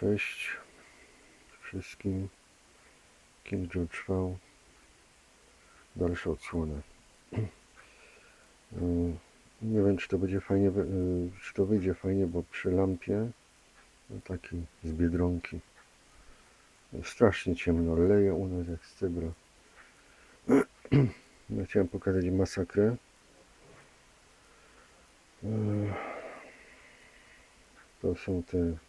Cześć wszystkim, kim trwał dalsza odsłona. Y, Nie wiem, czy to będzie fajnie, y, czy to wyjdzie fajnie, bo przy lampie no taki z biedronki strasznie ciemno, leje u nas jak z cebra. Ja chciałem pokazać masakrę. Y, To są te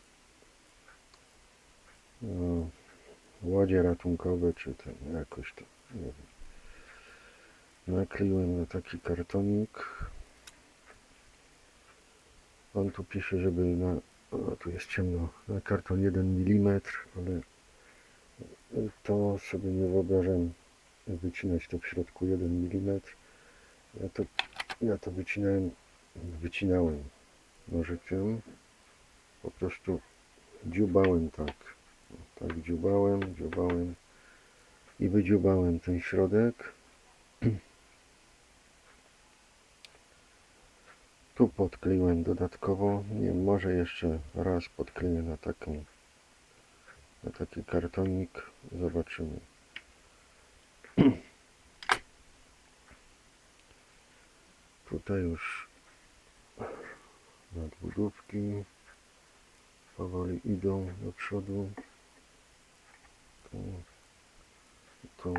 no, ładzie ratunkowe, czy ten jakoś to, nie wiem. Nakleiłem na taki kartonik. On tu pisze, żeby na, o, tu jest ciemno, na karton 1 mm, ale to sobie nie wyobrażam wycinać to w środku 1 mm. Ja to, ja to wycinałem, wycinałem nożykiem. Po prostu dziubałem tak. Tak dziubałem, dziubałem i wydziubałem ten środek. Tu podkleiłem dodatkowo. Nie, może jeszcze raz podkleję na taką na taki kartonik. Zobaczymy. Tutaj już nadbudówki powoli idą do przodu. Tu.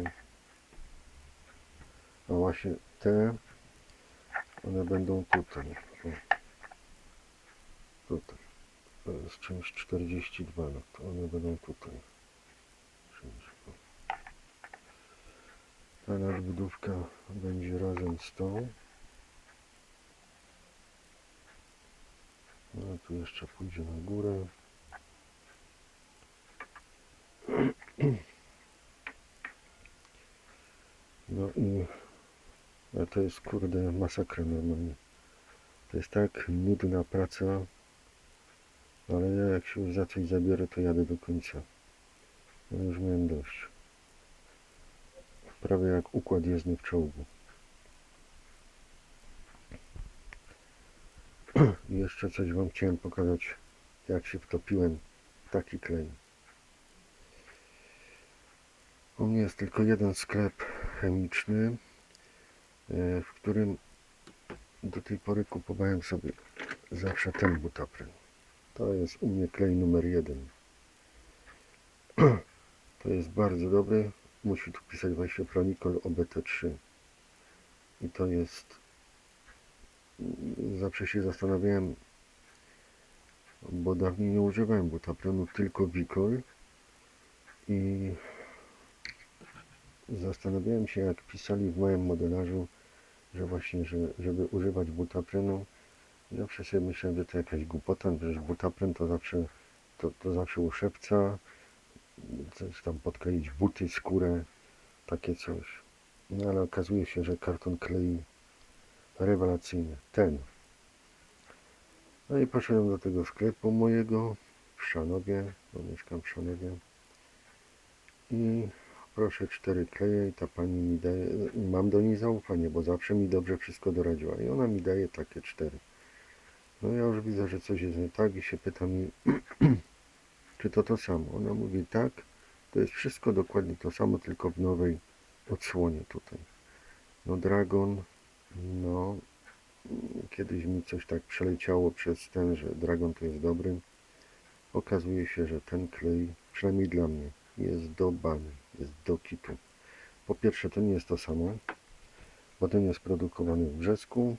A właśnie te, one będą tutaj. Tutaj. To jest czymś 42, no to one będą tutaj. Ta nadbudówka będzie razem z tą. No tu jeszcze pójdzie na górę. No i a to jest kurde masakra normalnie. To jest tak nudna praca, ale ja jak się już za coś zabiorę, to jadę do końca. No już miałem dość. Prawie jak układ jezdny w czołgu. I jeszcze coś Wam chciałem pokazać, jak się wtopiłem w taki klej. U mnie jest tylko jeden sklep chemiczny, w którym do tej pory kupowałem sobie zawsze ten butapryn. To jest u mnie klej numer jeden. To jest bardzo dobry. Musi tu pisać właśnie Pronicol OBT3. I to jest zawsze się zastanawiałem, bo dawniej nie używałem butaprenu, tylko Wikol i zastanawiałem się, jak pisali w moim modelarzu, że właśnie, że, żeby używać butaprenu, zawsze sobie myślałem, że to jakaś głupota, przecież butapren to zawsze, to, to zawsze uszepca, coś tam podkleić buty, skórę, takie coś. No ale okazuje się, że karton klei rewelacyjny, ten. No i poszedłem do tego sklepu mojego w Szanowie, bo mieszkam w Szanowie i proszę cztery kleje i ta pani mi daje, mam do niej zaufanie, bo zawsze mi dobrze wszystko doradziła i ona mi daje takie cztery. No ja już widzę, że coś jest nie tak i się pytam jej, czy to to samo. Ona mówi tak, to jest wszystko dokładnie to samo, tylko w nowej odsłonie tutaj. No Dragon, no kiedyś mi coś tak przeleciało przez ten, że Dragon to jest dobry. Okazuje się, że ten klej, przynajmniej dla mnie, jest do bani, jest do kitu. Po pierwsze, to nie jest to samo, bo ten jest produkowany w Brzesku,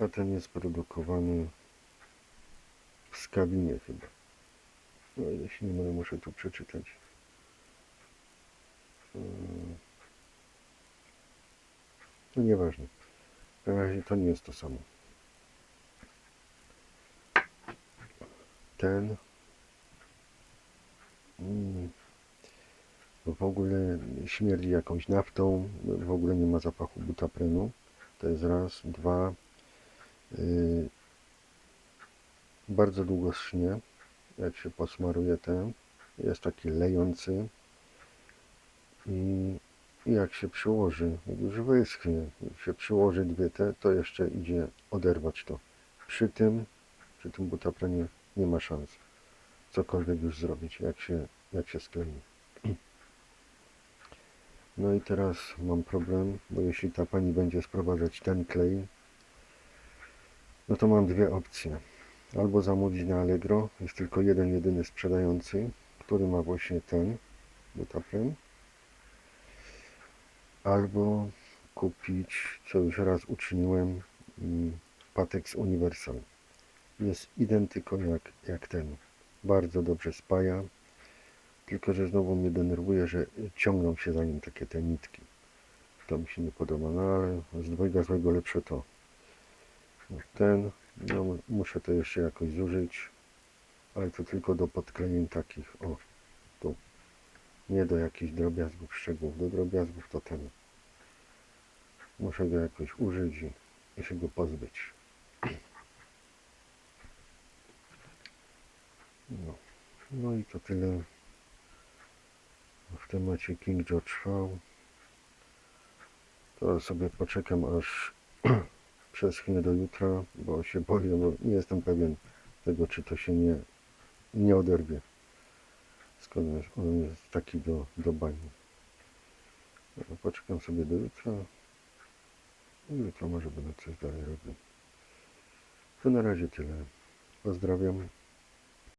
a ten jest produkowany w Skawinie chyba. No jeśli nie mylę, muszę tu przeczytać. No nieważne. W razie to nie jest to samo. Ten mm, w ogóle śmierdzi jakąś naftą, w ogóle nie ma zapachu butaprenu. To jest raz, dwa. Yy, bardzo długo schnie, jak się posmaruje ten. Jest taki lejący. I i jak się przyłoży, już wyschnie, jak się przyłoży dwie te, to jeszcze idzie oderwać to. Przy tym, przy tym butaprenie nie ma szans. cokolwiek już zrobić, jak się, jak się sklei. No i teraz mam problem, bo jeśli ta pani będzie sprowadzać ten klej, no to mam dwie opcje. Albo zamówić na Allegro, jest tylko jeden jedyny sprzedający, który ma właśnie ten butapren. Albo kupić, co już raz uczyniłem, mm, Patex Universal. Jest identyko jak, jak ten. Bardzo dobrze spaja. Tylko, że znowu mnie denerwuje, że ciągną się za nim takie te nitki. To mi się nie podoba, no ale z dwojga złego lepsze to. No, Ten, no muszę to jeszcze jakoś zużyć, ale to tylko do podklejeń takich, o, tu. Nie do jakichś drobiazgów, szczegółów. Do drobiazgów to ten. Muszę go jakoś użyć i, i się go pozbyć. No. no i to tyle w temacie King George V. To sobie poczekam aż przeschnie do jutra, bo się boję, bo nie jestem pewien tego, czy to się nie, nie oderwie. Jest- on jest taki do, do bani. Poczekam sobie do jutra. I jutro może będę coś dalej robił. To na razie tyle. Pozdrawiam.